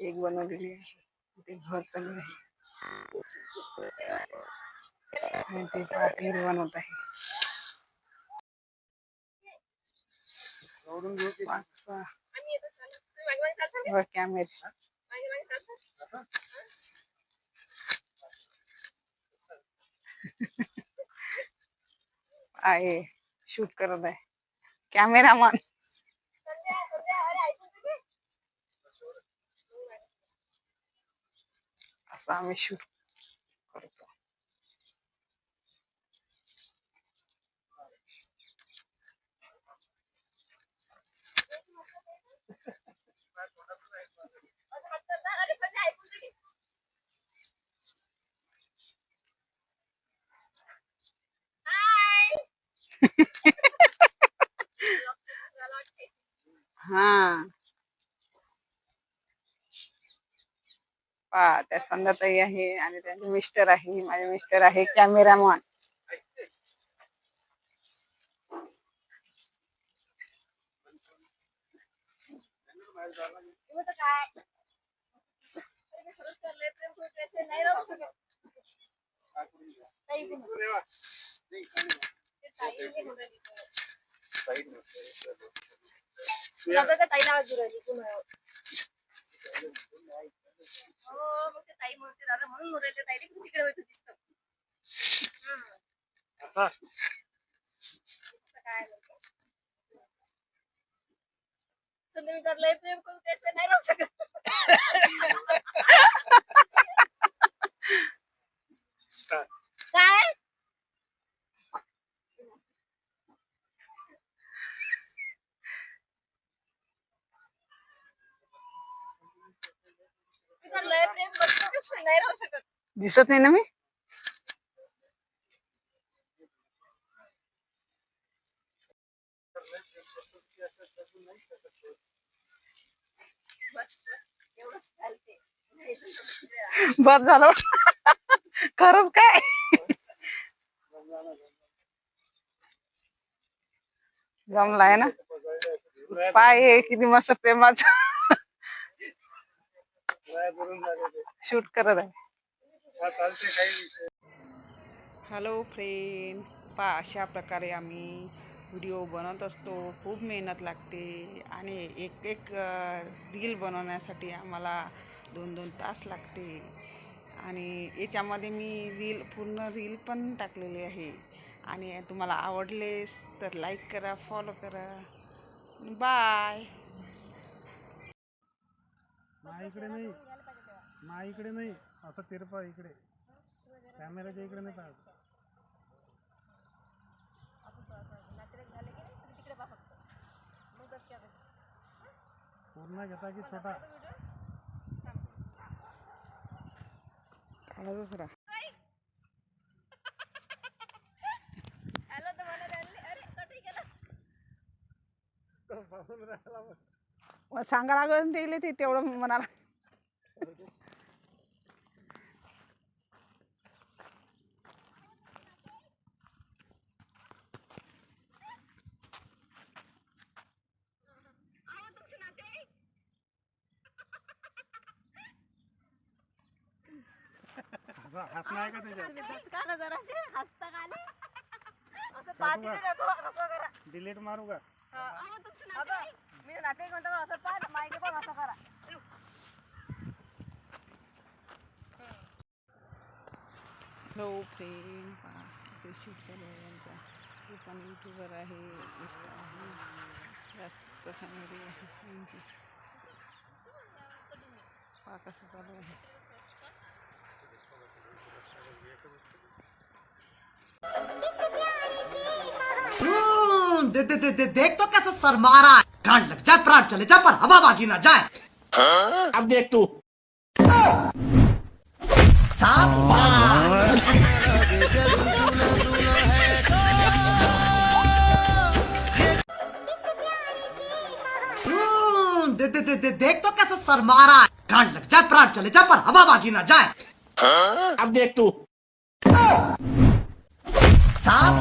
एक बनवलेली आहे ते घर चालू आणि ते खीर बनवत आहे. बघ कॅमेरा आहे शूट करत आहे कॅमेरामन असं आम्ही शूट करतो हा. पहा त्या संध्याताई आहे आणि त्यांचे मिस्टर आहे माझे मिस्टर आहे कॅमेरामॅन हो मग ते ताई म्हणते दादा म्हणून मुरले ताईले तू तिकडे होतो दिसतो. आता? काय संध्याकाळी प्रेम करू त्याशिवाय नाही राहू शकत. नाही राहू शकत. दिसत नाही ना मी? बस एवढंच चालते बस झालं खरंच काय? जमलाय ना? पाय हे किती मस्त प्रेमाचा. शूट करत आहे. हॅलो फ्रेंड पा अशा प्रकारे आम्ही व्हिडिओ बनवत असतो. खूप मेहनत लागते. आणि एक एक रील बनवण्यासाठी आम्हाला दोन दोन तास लागते. याच्यामध्ये मी रील पूर्ण रील पण टाकलेली आहे. आणि तुम्हाला आवडलेस करा फॉलो करा. बाय माझ्याकडे नाही. मा इकडे नाही. असं तिरपा इकडे. कॅमेराच्या इकडे नाही पाहत. पूर्ण घेता की छोटा? आला दुसरा आला तर मला अरे कटी केला तो पाहून राहिला मला सांगा लागून दिले ते तेवढं म्हणाला. डिलीट मारू का? मी नाते म्हणतो हॅलो फ्रेंड पहा इकडे शूट चालू आहे यांचा. हे पण युट्यूबर आहे इंस्टा आहे. जास्त फॅमिली आहे यांची. पहा कसं चालू आहे. हम्म, दे, दे, दे, दे, देख तो कैसे सर मारा है। गांड लग जाए प्राण चले जाए पर हवाबाजी ना जाए। अब देख तू। हम्म, दे, दे, देख तो कैसे सर मारा है। गांड लग जाए प्राण चले जाए पर हवाबाजी ना जाए। अब देख तू। साहब